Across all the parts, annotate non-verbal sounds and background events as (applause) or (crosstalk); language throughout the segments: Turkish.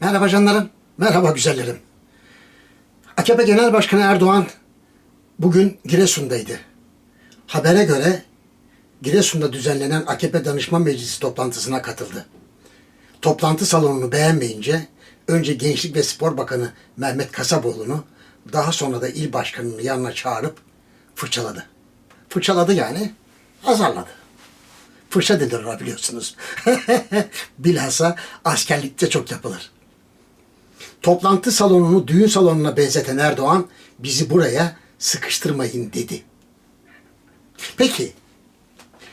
Merhaba canlarım, merhaba güzellerim. AKP Genel Başkanı Erdoğan bugün Giresun'daydı. Habere göre Giresun'da düzenlenen AKP Danışman Meclisi toplantısına katıldı. Toplantı salonunu beğenmeyince önce Gençlik ve Spor Bakanı Mehmet Kasaboğlu'nu daha sonra da il başkanını yanına çağırıp fırçaladı. Fırçaladı yani azarladı. Fırça denir biliyorsunuz. (laughs) Bilhassa askerlikte çok yapılır. Toplantı salonunu düğün salonuna benzeten Erdoğan bizi buraya sıkıştırmayın dedi. Peki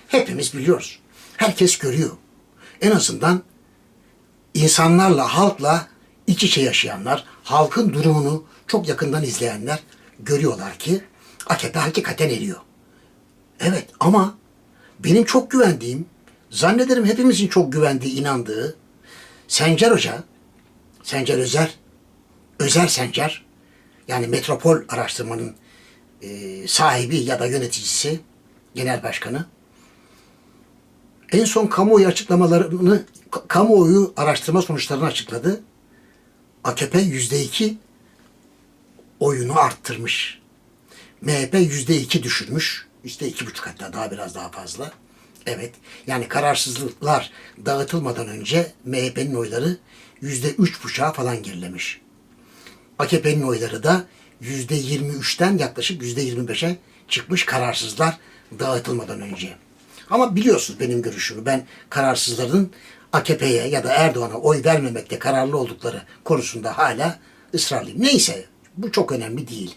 hepimiz biliyoruz. Herkes görüyor. En azından insanlarla, halkla iç içe yaşayanlar, halkın durumunu çok yakından izleyenler görüyorlar ki AKP hakikaten eriyor. Evet ama benim çok güvendiğim, zannederim hepimizin çok güvendiği, inandığı Sencer Hoca, Sencer Özer, Özer Sencer, yani Metropol Araştırma'nın e, sahibi ya da yöneticisi, genel başkanı, en son kamuoyu açıklamalarını, ka- kamuoyu araştırma sonuçlarını açıkladı. AKP yüzde iki oyunu arttırmış. MHP yüzde iki düşürmüş. Yüzde iki buçuk hatta daha biraz daha fazla. Evet. Yani kararsızlıklar dağıtılmadan önce MHP'nin oyları yüzde üç buçuğa falan gerilemiş. AKP'nin oyları da yüzde yirmi üçten yaklaşık yüzde yirmi beşe çıkmış kararsızlar dağıtılmadan önce. Ama biliyorsunuz benim görüşümü. Ben kararsızların AKP'ye ya da Erdoğan'a oy vermemekte kararlı oldukları konusunda hala ısrarlıyım. Neyse bu çok önemli değil.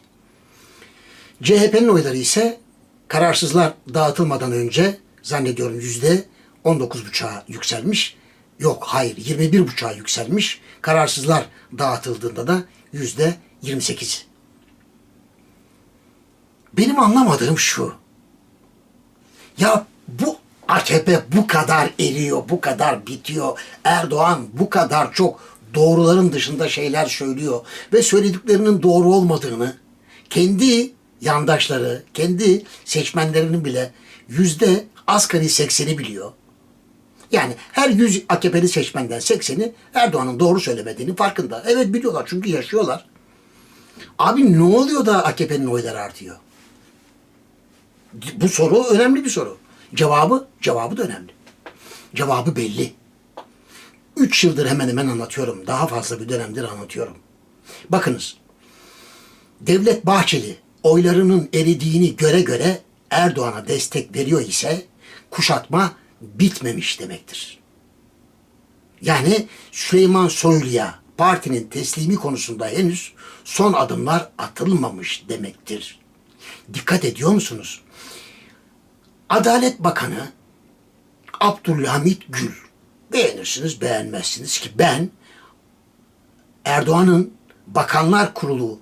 CHP'nin oyları ise kararsızlar dağıtılmadan önce zannediyorum yüzde 19,5'a yükselmiş. Yok hayır 21,5'a yükselmiş. Kararsızlar dağıtıldığında da yüzde 28. Benim anlamadığım şu. Ya bu AKP bu kadar eriyor, bu kadar bitiyor. Erdoğan bu kadar çok doğruların dışında şeyler söylüyor ve söylediklerinin doğru olmadığını kendi yandaşları, kendi seçmenlerinin bile yüzde asgari sekseni biliyor. Yani her 100 AKP'li seçmenden 80'i Erdoğan'ın doğru söylemediğini farkında. Evet biliyorlar çünkü yaşıyorlar. Abi ne oluyor da AKP'nin oyları artıyor? Bu soru önemli bir soru. Cevabı, cevabı da önemli. Cevabı belli. Üç yıldır hemen hemen anlatıyorum. Daha fazla bir dönemdir anlatıyorum. Bakınız. Devlet Bahçeli oylarının eridiğini göre göre Erdoğan'a destek veriyor ise kuşatma bitmemiş demektir. Yani Süleyman Soylu'ya partinin teslimi konusunda henüz son adımlar atılmamış demektir. Dikkat ediyor musunuz? Adalet Bakanı Abdülhamit Gül. Beğenirsiniz, beğenmezsiniz ki ben Erdoğan'ın Bakanlar Kurulu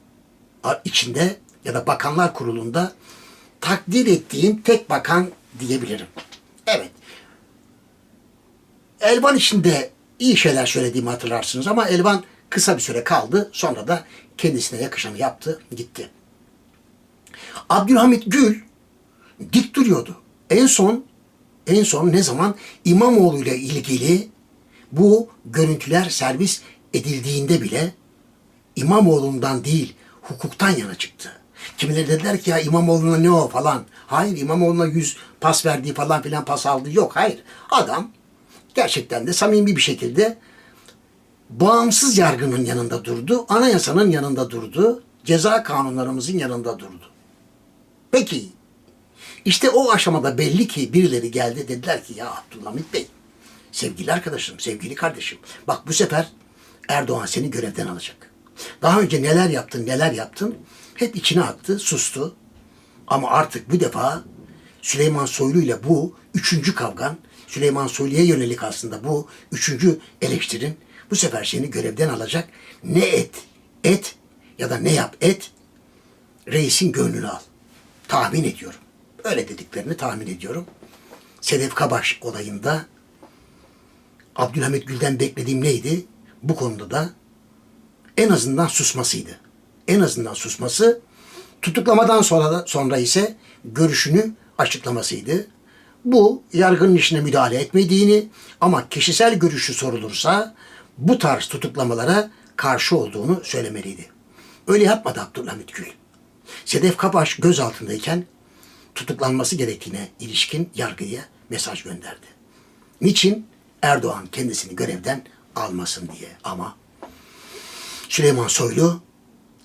içinde ya da Bakanlar Kurulu'nda takdir ettiğim tek bakan diyebilirim. Evet. Elvan içinde iyi şeyler söylediğimi hatırlarsınız ama Elvan kısa bir süre kaldı. Sonra da kendisine yakışanı yaptı, gitti. Abdülhamit Gül dik duruyordu. En son en son ne zaman İmamoğlu ile ilgili bu görüntüler servis edildiğinde bile İmamoğlu'ndan değil hukuktan yana çıktı. Kimileri dediler ki ya İmamoğlu'na ne o falan. Hayır İmamoğlu'na yüz pas verdiği falan filan pas aldığı yok. Hayır. Adam gerçekten de samimi bir şekilde bağımsız yargının yanında durdu. Anayasanın yanında durdu. Ceza kanunlarımızın yanında durdu. Peki işte o aşamada belli ki birileri geldi dediler ki ya Abdülhamit Bey sevgili arkadaşım, sevgili kardeşim bak bu sefer Erdoğan seni görevden alacak. Daha önce neler yaptın, neler yaptın hep içine attı, sustu. Ama artık bu defa Süleyman Soylu ile bu üçüncü kavgan, Süleyman Soylu'ya yönelik aslında bu üçüncü eleştirin bu sefer seni görevden alacak. Ne et, et ya da ne yap et, reisin gönlünü al. Tahmin ediyorum. Öyle dediklerini tahmin ediyorum. Sedef Kabaş olayında Abdülhamit Gül'den beklediğim neydi? Bu konuda da en azından susmasıydı. En azından susması, tutuklamadan sonra da sonra ise görüşünü açıklamasıydı. Bu yargının işine müdahale etmediğini ama kişisel görüşü sorulursa bu tarz tutuklamalara karşı olduğunu söylemeliydi. Öyle yapmadı Abdülhamit Gül. Sedef Kabaş gözaltındayken tutuklanması gerektiğine ilişkin yargıya mesaj gönderdi. Niçin? Erdoğan kendisini görevden almasın diye. Ama Süleyman Soylu,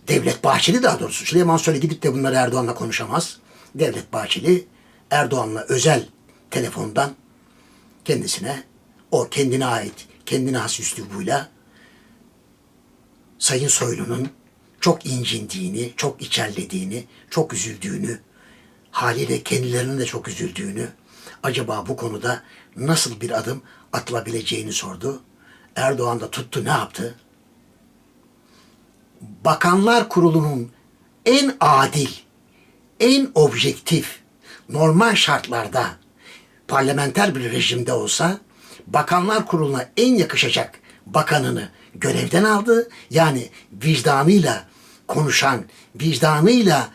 Devlet Bahçeli daha doğrusu Süleyman Soylu gidip de bunları Erdoğan'la konuşamaz. Devlet Bahçeli Erdoğan'la özel telefondan kendisine o kendine ait, kendine has üslubuyla Sayın Soylu'nun çok incindiğini, çok içerlediğini, çok üzüldüğünü, haliyle kendilerinin de çok üzüldüğünü, acaba bu konuda nasıl bir adım atılabileceğini sordu. Erdoğan da tuttu ne yaptı? Bakanlar Kurulu'nun en adil, en objektif, normal şartlarda parlamenter bir rejimde olsa Bakanlar Kurulu'na en yakışacak bakanını görevden aldı. Yani vicdanıyla konuşan, vicdanıyla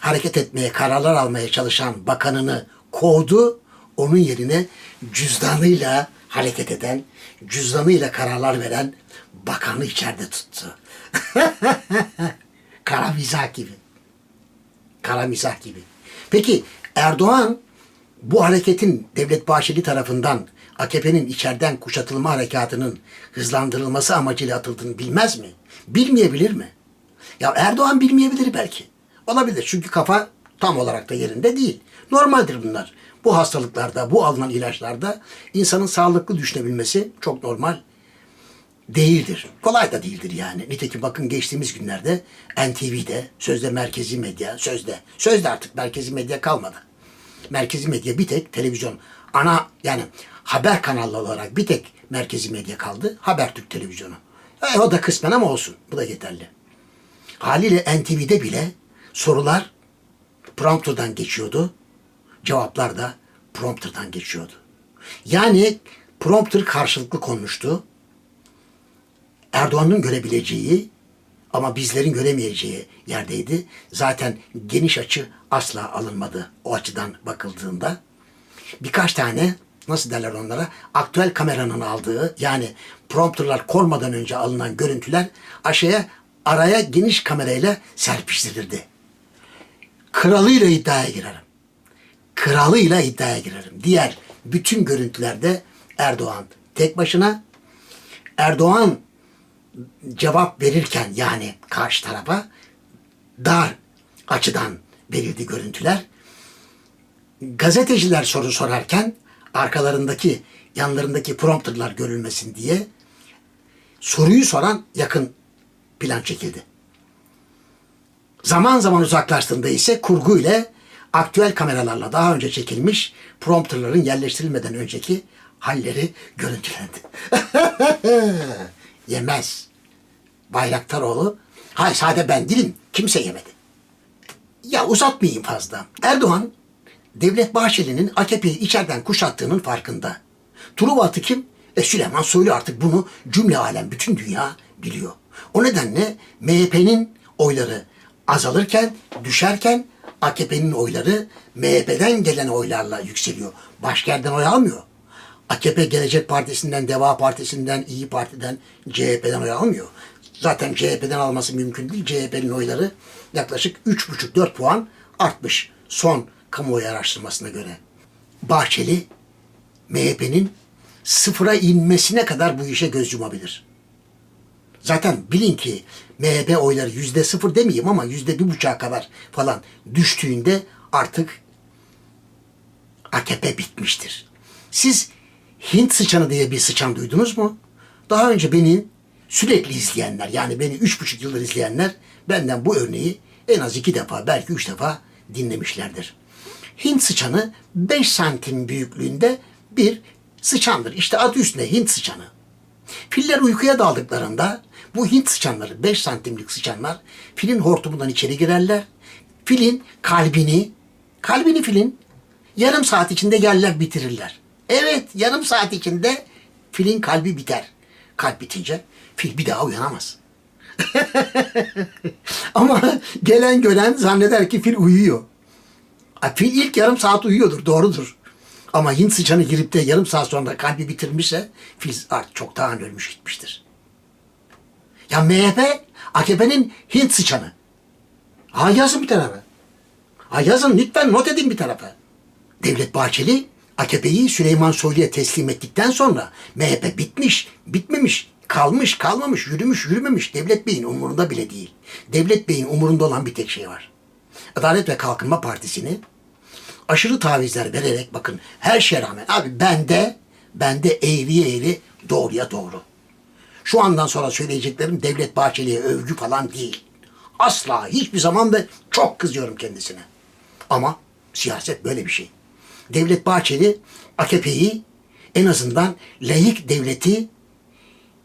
hareket etmeye, kararlar almaya çalışan bakanını kovdu. Onun yerine cüzdanıyla hareket eden, cüzdanıyla kararlar veren bakanı içeride tuttu. (laughs) Kara mizah gibi. Kara mizah gibi. Peki Erdoğan bu hareketin Devlet Bahçeli tarafından AKP'nin içeriden kuşatılma harekatının hızlandırılması amacıyla atıldığını bilmez mi? Bilmeyebilir mi? Ya Erdoğan bilmeyebilir belki. Olabilir çünkü kafa tam olarak da yerinde değil. Normaldir bunlar. Bu hastalıklarda, bu alınan ilaçlarda insanın sağlıklı düşünebilmesi çok normal değildir. Kolay da değildir yani. Nitekim bakın geçtiğimiz günlerde NTV'de, sözde merkezi medya, sözde, sözde artık merkezi medya kalmadı. Merkezi medya bir tek televizyon, ana yani haber kanalı olarak bir tek merkezi medya kaldı. Habertürk televizyonu. E, o da kısmen ama olsun. Bu da yeterli. Haliyle NTV'de bile sorular prompterdan geçiyordu. Cevaplar da prompterdan geçiyordu. Yani prompter karşılıklı konuştu. Erdoğan'ın görebileceği ama bizlerin göremeyeceği yerdeydi. Zaten geniş açı asla alınmadı o açıdan bakıldığında. Birkaç tane nasıl derler onlara aktüel kameranın aldığı yani prompterlar kormadan önce alınan görüntüler aşağıya araya geniş kamerayla serpiştirilirdi. Kralıyla iddiaya girerim. Kralıyla iddiaya girerim. Diğer bütün görüntülerde Erdoğan tek başına Erdoğan cevap verirken yani karşı tarafa dar açıdan verildi görüntüler. Gazeteciler soru sorarken arkalarındaki yanlarındaki prompterlar görülmesin diye soruyu soran yakın plan çekildi. Zaman zaman uzaklaştığında ise kurgu ile aktüel kameralarla daha önce çekilmiş prompterların yerleştirilmeden önceki halleri görüntülendi. (laughs) Yemez. Bayraktaroğlu, hay sade ben değilim, kimse yemedi. Ya uzatmayayım fazla. Erdoğan, Devlet Bahçeli'nin AKP'yi içeriden kuşattığının farkında. Truva atı kim? E Süleyman Soylu artık bunu cümle alem, bütün dünya biliyor. O nedenle MHP'nin oyları azalırken, düşerken AKP'nin oyları MHP'den gelen oylarla yükseliyor. Başka yerden oy almıyor. AKP Gelecek Partisi'nden, Deva Partisi'nden, İyi Parti'den, CHP'den oy almıyor. Zaten CHP'den alması mümkün değil. CHP'nin oyları yaklaşık 3,5-4 puan artmış son kamuoyu araştırmasına göre. Bahçeli, MHP'nin sıfıra inmesine kadar bu işe göz yumabilir. Zaten bilin ki MHP oyları yüzde sıfır demeyeyim ama yüzde bir buçuğa kadar falan düştüğünde artık AKP bitmiştir. Siz Hint sıçanı diye bir sıçan duydunuz mu? Daha önce beni sürekli izleyenler yani beni üç buçuk yıldır izleyenler benden bu örneği en az iki defa belki üç defa dinlemişlerdir. Hint sıçanı 5 santim büyüklüğünde bir sıçandır. İşte adı üstünde Hint sıçanı. Filler uykuya daldıklarında bu Hint sıçanları 5 santimlik sıçanlar filin hortumundan içeri girerler. Filin kalbini, kalbini filin yarım saat içinde yerler bitirirler. Evet yarım saat içinde filin kalbi biter. Kalp bitince fil bir daha uyanamaz. (laughs) Ama gelen gören zanneder ki fil uyuyor. Fil ilk yarım saat uyuyordur, doğrudur. Ama Hint sıçanı girip de yarım saat sonra kalbi bitirmişse fil artık çoktan ölmüş gitmiştir. Ya MHP AKP'nin Hint sıçanı. Ha yazın bir tarafa. Ha yazın lütfen not edin bir tarafa. Devlet Bahçeli AKP'yi Süleyman Soylu'ya teslim ettikten sonra MHP bitmiş, bitmemiş, kalmış, kalmamış, yürümüş, yürümemiş. Devlet Bey'in umurunda bile değil. Devlet Bey'in umurunda olan bir tek şey var. Adalet ve Kalkınma Partisi'ni aşırı tavizler vererek bakın her şeye rağmen abi bende bende eğriye eğri doğruya doğru. Şu andan sonra söyleyeceklerim Devlet Bahçeli'ye övgü falan değil. Asla hiçbir zaman ve çok kızıyorum kendisine. Ama siyaset böyle bir şey. Devlet Bahçeli AKP'yi en azından layık devleti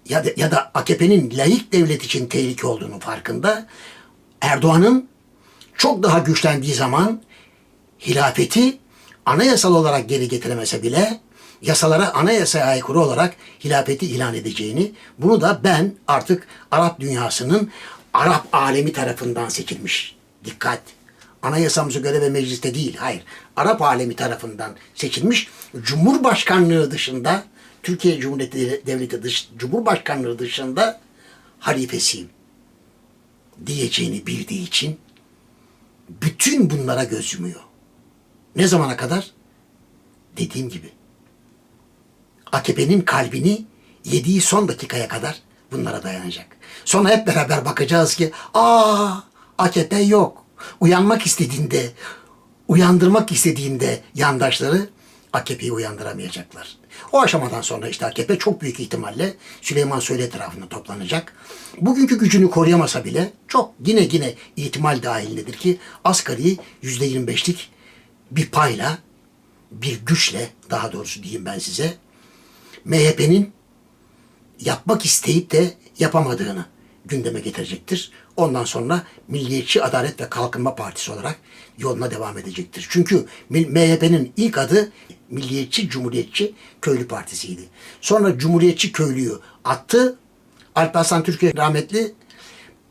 ya da, ya da AKP'nin layık devlet için tehlike olduğunu farkında. Erdoğan'ın çok daha güçlendiği zaman hilafeti anayasal olarak geri getiremese bile yasalara anayasaya aykırı olarak hilafeti ilan edeceğini, bunu da ben artık Arap dünyasının Arap alemi tarafından seçilmiş. Dikkat! Anayasamıza göre ve mecliste değil, hayır. Arap alemi tarafından seçilmiş Cumhurbaşkanlığı dışında, Türkiye Cumhuriyeti Devleti dış, Cumhurbaşkanlığı dışında halifesiyim diyeceğini bildiği için bütün bunlara göz yumuyor. Ne zamana kadar? Dediğim gibi. AKP'nin kalbini yediği son dakikaya kadar bunlara dayanacak. Sonra hep beraber bakacağız ki aa AKP yok. Uyanmak istediğinde, uyandırmak istediğinde yandaşları AKP'yi uyandıramayacaklar. O aşamadan sonra işte AKP çok büyük ihtimalle Süleyman Soylu etrafında toplanacak. Bugünkü gücünü koruyamasa bile çok yine yine ihtimal dahilindedir ki asgari yüzde 25'lik bir payla, bir güçle daha doğrusu diyeyim ben size MHP'nin yapmak isteyip de yapamadığını gündeme getirecektir. Ondan sonra Milliyetçi Adalet ve Kalkınma Partisi olarak yoluna devam edecektir. Çünkü MHP'nin ilk adı Milliyetçi Cumhuriyetçi Köylü Partisi'ydi. Sonra Cumhuriyetçi Köylü'yü attı. Alparslan Türkiye rahmetli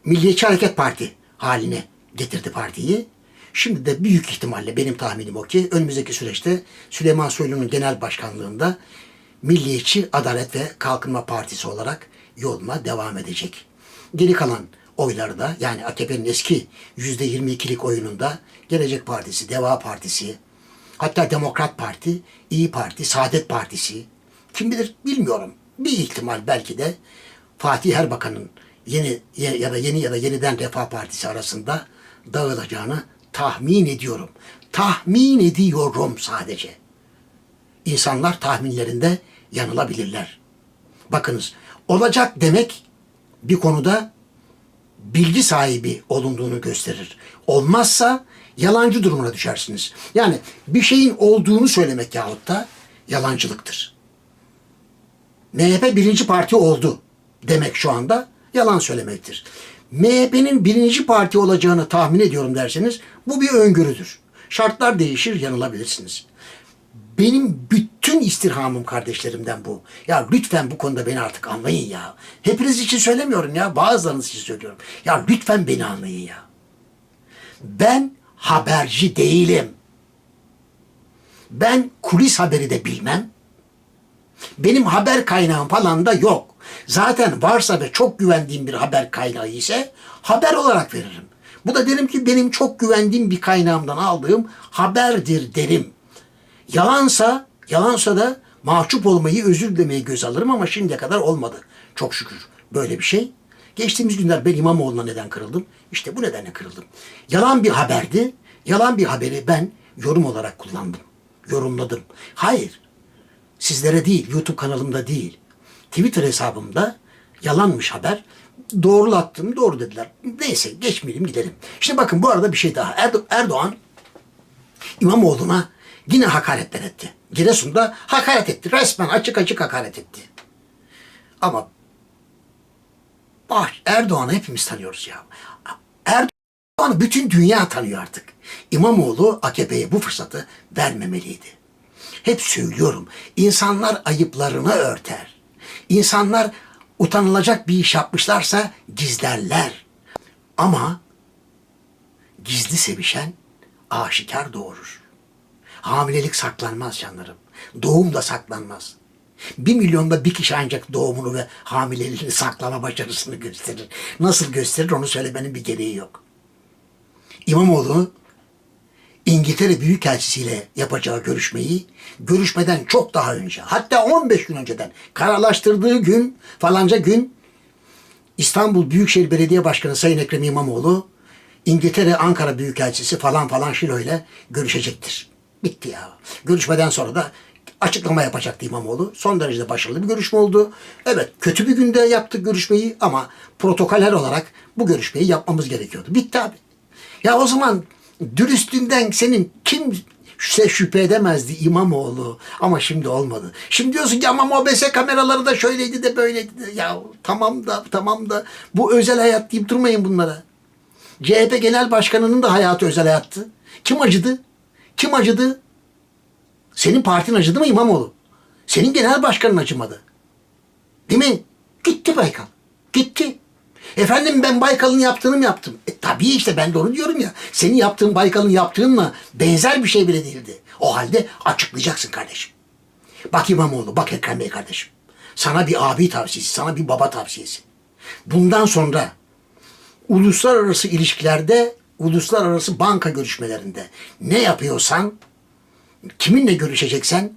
Milliyetçi Hareket Parti haline getirdi partiyi. Şimdi de büyük ihtimalle benim tahminim o ki önümüzdeki süreçte Süleyman Soylu'nun genel başkanlığında Milliyetçi Adalet ve Kalkınma Partisi olarak yoluna devam edecek. Geri kalan oyları da yani AKP'nin eski %22'lik oyununda Gelecek Partisi, Deva Partisi, hatta Demokrat Parti, İyi Parti, Saadet Partisi, kim bilir bilmiyorum. Bir ihtimal belki de Fatih Erbakan'ın yeni ya da yeni ya da yeniden Refah Partisi arasında dağılacağını tahmin ediyorum. Tahmin ediyorum sadece. İnsanlar tahminlerinde yanılabilirler. Bakınız, olacak demek bir konuda bilgi sahibi olunduğunu gösterir. Olmazsa yalancı durumuna düşersiniz. Yani bir şeyin olduğunu söylemek yahut da yalancılıktır. MHP birinci parti oldu demek şu anda yalan söylemektir. MHP'nin birinci parti olacağını tahmin ediyorum derseniz bu bir öngörüdür. Şartlar değişir yanılabilirsiniz. Benim bütün istirhamım kardeşlerimden bu. Ya lütfen bu konuda beni artık anlayın ya. Hepiniz için söylemiyorum ya. Bazılarınız için söylüyorum. Ya lütfen beni anlayın ya. Ben haberci değilim. Ben kulis haberi de bilmem. Benim haber kaynağım falan da yok. Zaten varsa ve çok güvendiğim bir haber kaynağı ise haber olarak veririm. Bu da derim ki benim çok güvendiğim bir kaynağımdan aldığım haberdir derim. Yalansa, yalansa da mahcup olmayı, özür dilemeyi göz alırım ama şimdiye kadar olmadı. Çok şükür böyle bir şey. Geçtiğimiz günler ben İmamoğlu'na neden kırıldım? İşte bu nedenle kırıldım. Yalan bir haberdi. Yalan bir haberi ben yorum olarak kullandım. Yorumladım. Hayır. Sizlere değil, YouTube kanalımda değil. Twitter hesabımda yalanmış haber. Doğrulattım, doğru dediler. Neyse geçmeyelim gidelim. İşte bakın bu arada bir şey daha. Erdo- Erdoğan İmamoğlu'na yine hakaretler etti. Giresun'da hakaret etti. Resmen açık açık hakaret etti. Ama Baş, Erdoğan'ı hepimiz tanıyoruz ya. Erdoğan'ı bütün dünya tanıyor artık. İmamoğlu AKP'ye bu fırsatı vermemeliydi. Hep söylüyorum. İnsanlar ayıplarını örter. İnsanlar utanılacak bir iş yapmışlarsa gizlerler. Ama gizli sevişen aşikar doğurur. Hamilelik saklanmaz canlarım. Doğum da saklanmaz. Bir milyonda bir kişi ancak doğumunu ve hamileliğini saklama başarısını gösterir. Nasıl gösterir onu söylemenin bir gereği yok. İmamoğlu İngiltere Büyükelçisiyle yapacağı görüşmeyi görüşmeden çok daha önce hatta 15 gün önceden kararlaştırdığı gün falanca gün İstanbul Büyükşehir Belediye Başkanı Sayın Ekrem İmamoğlu İngiltere Ankara Büyükelçisi falan falan Şilo ile görüşecektir. Bitti ya. Görüşmeden sonra da açıklama yapacaktı İmamoğlu. Son derece başarılı bir görüşme oldu. Evet kötü bir günde yaptık görüşmeyi ama protokoller olarak bu görüşmeyi yapmamız gerekiyordu. Bitti abi. Ya o zaman dürüstlüğünden senin kimse şüphe edemezdi İmamoğlu. Ama şimdi olmadı. Şimdi diyorsun ki ama OBS kameraları da şöyleydi de böyleydi de. Ya tamam da tamam da bu özel hayat deyip durmayın bunlara. CHP Genel Başkanı'nın da hayatı özel hayattı. Kim acıdı? Kim acıdı? Senin partin acıdı mı İmamoğlu? Senin genel başkanın acımadı. Değil mi? Gitti Baykal. Gitti. Efendim ben Baykal'ın yaptığını mı yaptım? E, tabii işte ben de onu diyorum ya. Senin yaptığın Baykal'ın yaptığınla benzer bir şey bile değildi. O halde açıklayacaksın kardeşim. Bak İmamoğlu, bak Ekrem Bey kardeşim. Sana bir abi tavsiyesi, sana bir baba tavsiyesi. Bundan sonra uluslararası ilişkilerde, uluslararası banka görüşmelerinde ne yapıyorsan, kiminle görüşeceksen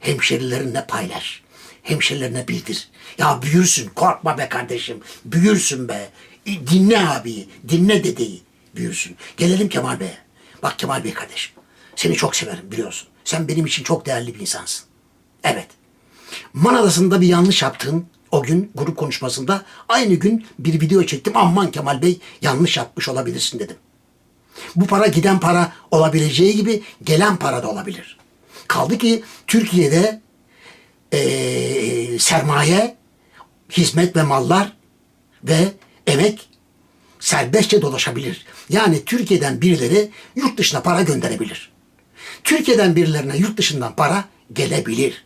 hemşerilerinle paylaş. Hemşerilerine bildir. Ya büyürsün, korkma be kardeşim. Büyürsün be. E, Dinle abiyi, dinle dedeyi. Büyürsün. Gelelim Kemal Bey'e. Bak Kemal Bey kardeşim, seni çok severim biliyorsun. Sen benim için çok değerli bir insansın. Evet. Man Adası'nda bir yanlış yaptın. O gün grup konuşmasında aynı gün bir video çektim. Aman Kemal Bey yanlış yapmış olabilirsin dedim. Bu para giden para olabileceği gibi gelen para da olabilir. Kaldı ki Türkiye'de eee, sermaye, hizmet ve mallar ve emek serbestçe dolaşabilir. Yani Türkiye'den birileri yurt dışına para gönderebilir. Türkiye'den birilerine yurt dışından para gelebilir.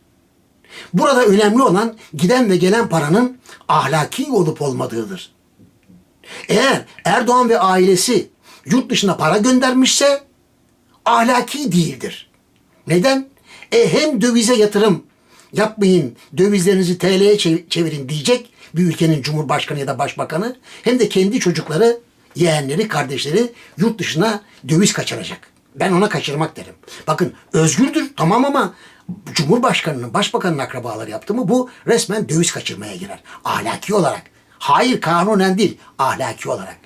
Burada önemli olan giden ve gelen paranın ahlaki olup olmadığıdır. Eğer Erdoğan ve ailesi yurt dışına para göndermişse ahlaki değildir. Neden? E hem dövize yatırım yapmayın, dövizlerinizi TL'ye çev- çevirin diyecek bir ülkenin cumhurbaşkanı ya da başbakanı hem de kendi çocukları, yeğenleri, kardeşleri yurt dışına döviz kaçıracak. Ben ona kaçırmak derim. Bakın özgürdür tamam ama Cumhurbaşkanının, başbakanın akrabaları yaptı mı bu resmen döviz kaçırmaya girer. Ahlaki olarak. Hayır kanunen değil, ahlaki olarak.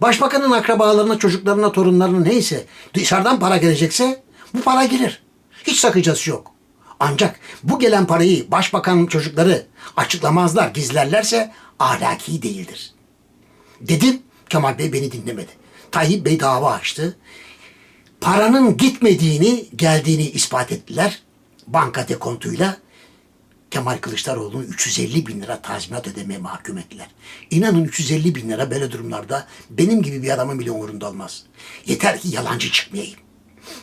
Başbakanın akrabalarına, çocuklarına, torunlarına neyse dışarıdan para gelecekse bu para gelir. Hiç sakıncası yok. Ancak bu gelen parayı başbakanın çocukları açıklamazlar, gizlerlerse ahlaki değildir. Dedim, Kemal Bey beni dinlemedi. Tayyip Bey dava açtı. Paranın gitmediğini, geldiğini ispat ettiler. Banka dekontuyla Kemal Kılıçdaroğlu'nu 350 bin lira tazminat ödemeye mahkum ettiler. İnanın 350 bin lira böyle durumlarda benim gibi bir adamın bile umurunda olmaz. Yeter ki yalancı çıkmayayım.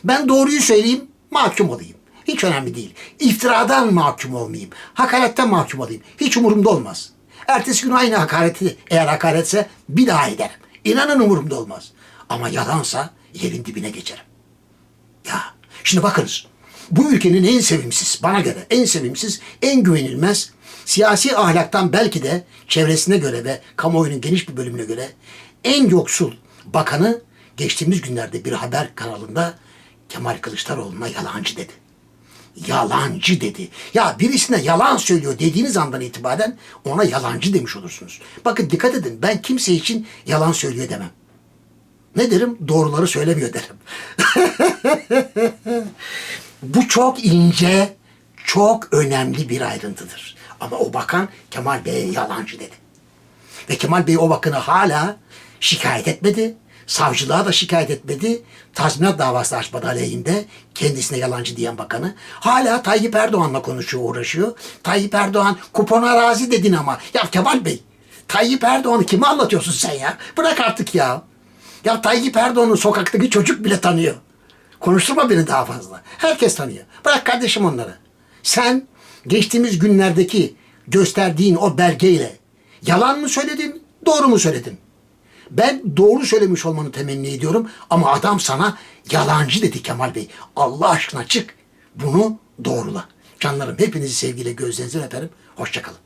Ben doğruyu söyleyeyim, mahkum olayım. Hiç önemli değil. İftiradan mahkum olmayayım. Hakaretten mahkum olayım. Hiç umurumda olmaz. Ertesi gün aynı hakareti eğer hakaretse bir daha ederim. İnanın umurumda olmaz. Ama yalansa yerin dibine geçerim. Ya şimdi bakınız. Bu ülkenin en sevimsiz, bana göre en sevimsiz, en güvenilmez, siyasi ahlaktan belki de çevresine göre ve kamuoyunun geniş bir bölümüne göre en yoksul bakanı geçtiğimiz günlerde bir haber kanalında Kemal Kılıçdaroğlu'na yalancı dedi. Yalancı dedi. Ya birisine yalan söylüyor dediğiniz andan itibaren ona yalancı demiş olursunuz. Bakın dikkat edin ben kimse için yalan söylüyor demem. Ne derim? Doğruları söylemiyor derim. (laughs) Bu çok ince, çok önemli bir ayrıntıdır. Ama o bakan Kemal Bey'e yalancı dedi. Ve Kemal Bey o bakanı hala şikayet etmedi. Savcılığa da şikayet etmedi. Tazminat davası açmadı aleyhinde kendisine yalancı diyen bakanı. Hala Tayyip Erdoğan'la konuşuyor, uğraşıyor. Tayyip Erdoğan kupona razı dedin ama. Ya Kemal Bey, Tayyip Erdoğan'ı kime anlatıyorsun sen ya? Bırak artık ya. Ya Tayyip Erdoğan'ı sokaktaki çocuk bile tanıyor. Konuşturma beni daha fazla. Herkes tanıyor. Bırak kardeşim onları. Sen geçtiğimiz günlerdeki gösterdiğin o belgeyle yalan mı söyledin, doğru mu söyledin? Ben doğru söylemiş olmanı temenni ediyorum ama adam sana yalancı dedi Kemal Bey. Allah aşkına çık bunu doğrula. Canlarım hepinizi sevgiyle gözlerinizden öperim. Hoşçakalın.